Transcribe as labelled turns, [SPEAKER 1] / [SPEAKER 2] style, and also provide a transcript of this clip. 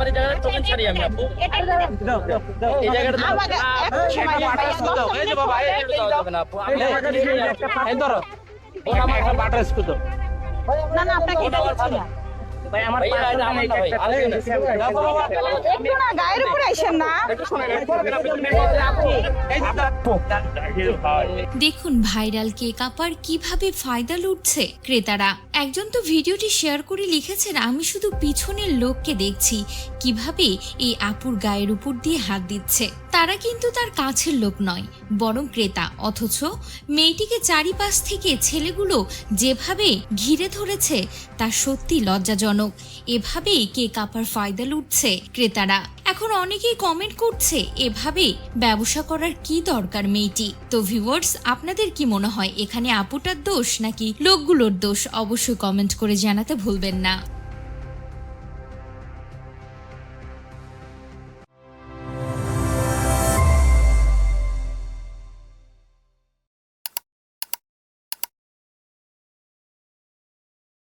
[SPEAKER 1] আমার এই জায়গাটা টোকেন ছাড়ি আমি আপু। এই জায়গাটা দাও।
[SPEAKER 2] আমাকে এক সময়
[SPEAKER 3] একটা বাটার স্কুল দাও এই যে বাবা এই
[SPEAKER 1] এই যাবে না আপু
[SPEAKER 3] এই ধরো। ও আমার একটা বাটার স্কুল দাও
[SPEAKER 2] না না আপনাকে এটা দিচ্ছি না।
[SPEAKER 3] ভাই আমার
[SPEAKER 2] একটু না গায়ের উপরে আইসেন না।
[SPEAKER 4] দেখুন ভাইরাল কেক আপার কীভাবে ফায়দা লুটছে ক্রেতারা একজন তো ভিডিওটি শেয়ার করে লিখেছেন আমি শুধু পিছনের লোককে দেখছি। কীভাবে এই আপুর গায়ের উপর দিয়ে হাত দিচ্ছে? তারা কিন্তু তার কাছের লোক নয়, বরং ক্রেতা। অথচ মেয়েটিকে চারিপাশ থেকে ছেলেগুলো যেভাবে ঘিরে ধরেছে, তা সত্যি লজ্জাজনক। এভাবেই কেক আপার ফায়দা লুটছে ক্রেতারা। এখন অনেকেই কমেন্ট করছে, এভাবে ব্যবসা করার কি দরকার মেয়েটি? তো ভিউয়ার্স আপনাদের কি মনে হয়, এখানে আপুটার দোষ নাকি লোকগুলোর দোষ? অবশ্যই কমেন্ট করে জানাতে ভুলবেন না।